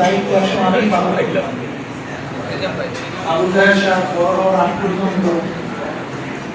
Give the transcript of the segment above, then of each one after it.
দায়িত্ব আসলে আমি বড় বড় পর্যন্ত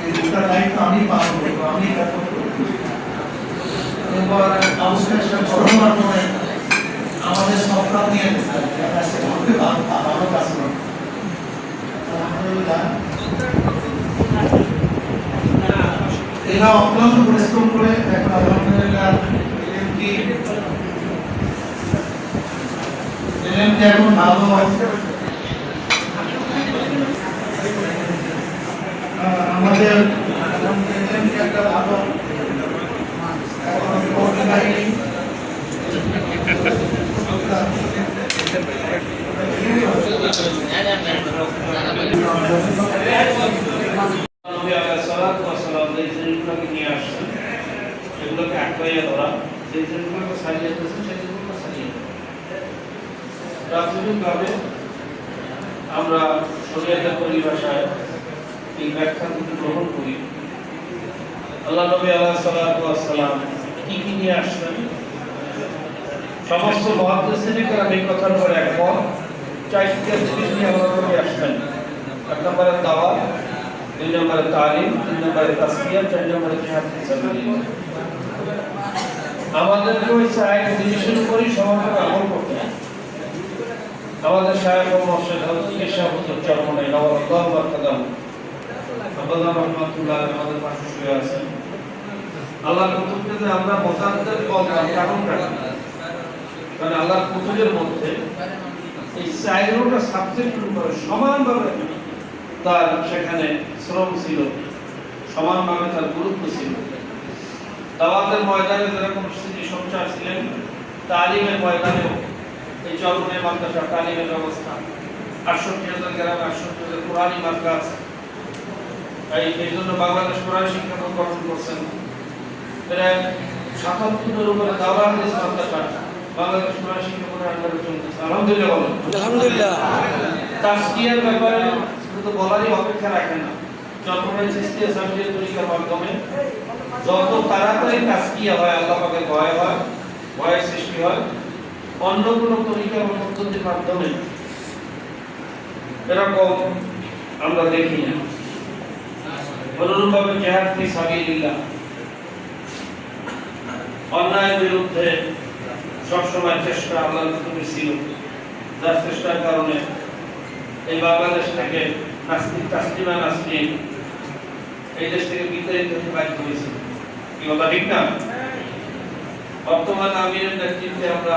এই দায়িত্ব আমি পালন করব আমি আমাদের সরকার এরা অক্লান্ত করে এখন আলহামদুলিল্লাহ এলএমটি এলএমটি এখন ভালো আহ, আমাদের এলএমটি একটা ভালো এখন কোঅর্ডিনেটিং নবী আলাইহিস সালাতু ওয়াস সালাম যে জিনিসগুলোকে নিয়ে আসছেন সেগুলোকে আঁকড়াইয়া ধরা যে জিনিসগুলোকে সারিয়ে দিয়েছেন সেই জিনিসগুলো সারিয়ে দেওয়া। প্রাথমিকভাবে আমরা শরীয়তের পরিভাষায় এই ব্যাখ্যা থেকে গ্রহণ করি। আল্লাহ নবী ওয়াস সালাম কি কি নিয়ে আসছেন? সমস্ত মহাদ্দেশিনী কারণ এই কথার উপর একমত চারটি জিনিস নিয়ে আল্লাহ নবী আসছেন। এক নম্বরে দাওয়াত দুই নম্বরে তালিম, তিন নম্বরে তাসমিয়া চার নম্বরে আমাদেরকে ওই চার জিনিসের উপরই সমাজের আমল করতে হুজুর চরমনে নওয়াল্লাহু বারকাতাহু আব্দুল্লাহ রহমাতুল্লাহ আমাদের পাশে শুয়ে আছেন। আল্লাহর কুতুবকে আমরা মোসাদ্দেদ বলতাম কারণটা কি? কারণ আল্লাহর কুতুবের মধ্যে এই চাইরোটা সাবজেক্টের উপরে সমানভাবে তার সেখানে শ্রম ছিল, সমানভাবে তার গুরুত্ব ছিল। দাওয়াতের ময়দানে যেরকম স্মৃতি সঞ্চার ছিলেন, তালিমের ময়দানেও এই চরমনের মাদ্রাসা তালিমের ব্যবস্থা। আটষট্টি হাজার গ্রামে আটষট্টি হাজার কোরআনী মাদ্রাস এই এই জন্য বাংলাদেশ কোরআন শিক্ষা বোর্ড গঠন করছেন। প্রায় সাতাত্তরের উপরে দাওয়া হাদিস মাদ্রাসা বাংলাদেশ কোরআন শিক্ষা বোর্ডের আন্ডারে চলতেছে। আলহামদুলিল্লাহ আলহামদুলিল্লাহ। তাস্কিয়ার ব্যাপারে শুধু বলারই অপেক্ষা রাখে না। চট্টগ্রাম চিস্তিয়া সামরিয়া তরিকার মাধ্যমে যত তাড়াতাড়ি তাস্কিয়া হয় আল্লাহ পাকের ভয় হয় ভয়ের সৃষ্টি হয় অন্য কোনো তরিকা বা পদ্ধতির মাধ্যমে এরকম আমরা দেখি না। অনুরূপভাবে জেহাদ ফি সাবিলিল্লাহ অন্যায়ের বিরুদ্ধে সবসময় চেষ্টা আল্লাহ নবীর ছিল। যার চেষ্টার কারণে এই বাংলাদেশ থেকে নাস্তিক তাসলিমা নাসরিন এই দেশ থেকে বিতাড়িত হতে বাধ্য হয়েছে। কি কথা ঠিক না? বর্তমান আমিরের নেতৃত্বে আমরা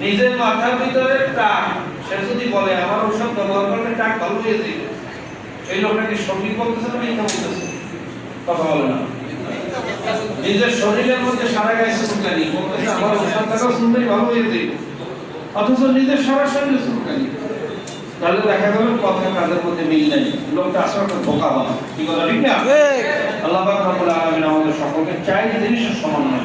নিজের মাথার ভিতরে টাক সে যদি বলে আমার ওসব ব্যবহার করলে টাক ভালো হয়ে যাবে এই লোকটাকে সঙ্গী বলতেছে না মিথ্যা বলতেছে? কথা বলে না। নিজের শরীরের মধ্যে সারা গায়ে বলতেছে আমার ওষুধ টাকা শুনলেই ভালো হয়ে যাবে অথচ নিজের সারা শরীরে তাহলে দেখা গেল কথা কাজের মধ্যে মিল নেই? লোকটা আসলে একটা ধোকা কি কথা ঠিক না? আল্লাহ পাক রব্বুল আলামিন আমাদের সকলকে চাই জিনিসের সমন্বয়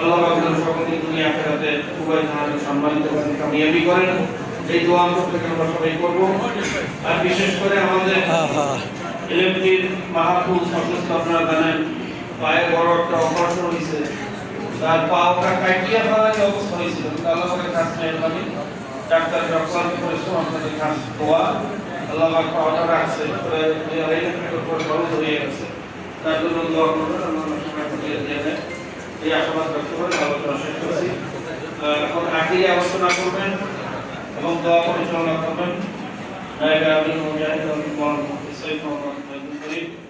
আল্লাহ আপনাদের সকলকে দুনিয়া আখেরাতে উভয় সম্মানিত করেন কামিয়াবি করেন। এই দোয়া প্রত্যেকে আমরা সবাই করব। আর বিশেষ করে আমাদের এলএমপির মাহফুজ অসুস্থ আপনারা জানেন পায়ে বড় একটা অপারেশন হয়েছে। তার পাওটা কাটিয়ে ফেলার অবস্থা হয়েছিল। আল্লাহ পাকের কাছে মেহরবানি ডাক্তার ডক্টর পরিশ্রম আপনাদের কাছে দোয়া। আল্লাহ পাক পাওটা রাখছে। পরে এই উপর খরচ হয়ে গেছে। তার জন্য দোয়া করবেন। আল্লাহ সবাই দিয়ে দেয় এই আশাবাদ ব্যক্ত করে আলোচনা শেষ করছি। এখন আগে আলোচনা করবেন এবং দোয়া পরিচালনা করবেন। নায়ক আমি মুজাহিদ সৈয়দ মোহাম্মদ